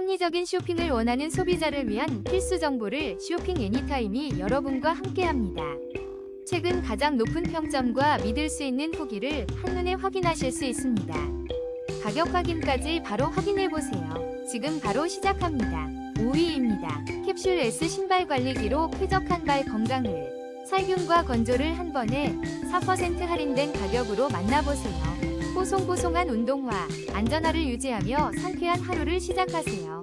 합리적인 쇼핑을 원하는 소비자를 위한 필수 정보를 쇼핑 애니타임이 여러분과 함께합니다. 최근 가장 높은 평점과 믿을 수 있는 후기를 한눈에 확인하실 수 있습니다. 가격 확인까지 바로 확인해보세요. 지금 바로 시작합니다. 5위입니다. 캡슐 S 신발 관리기로 쾌적한 발 건강을 살균과 건조를 한 번에 4% 할인된 가격으로 만나보세요. 뽀송뽀송한 운동화, 안전화를 유지하며 상쾌한 하루를 시작하세요.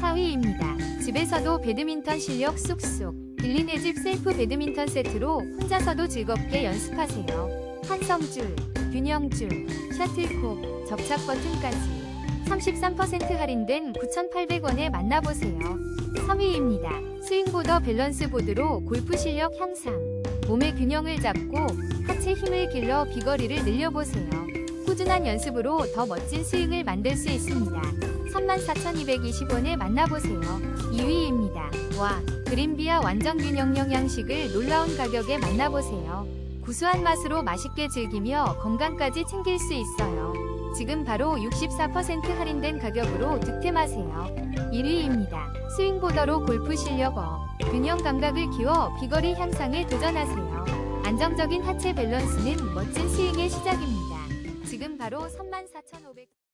4위입니다. 집에서도 배드민턴 실력 쑥쑥. 빌리네집 셀프 배드민턴 세트로 혼자서도 즐겁게 연습하세요. 한성줄, 균형줄, 셔틀콕, 접착 버튼까지 33% 할인된 9,800원에 만나보세요. 3위입니다. 스윙보더 밸런스 보드로 골프 실력 향상. 몸의 균형을 잡고 하체 힘을 길러 비거리를 늘려보세요. 꾸준한 연습으로 더 멋진 스윙을 만들 수 있습니다. 34,220원에 만나보세요. 2위입니다. 와, 그린비아 완전 균형 영양식을 놀라운 가격에 만나보세요. 구수한 맛으로 맛있게 즐기며 건강까지 챙길 수 있어요. 지금 바로 64% 할인된 가격으로 득템하세요. 1위입니다. 스윙보더로 골프 실력 업, 균형 감각을 키워 비거리 향상에 도전하세요. 안정적인 하체 밸런스는 멋진 스윙의 시작입니다. 바로 34,500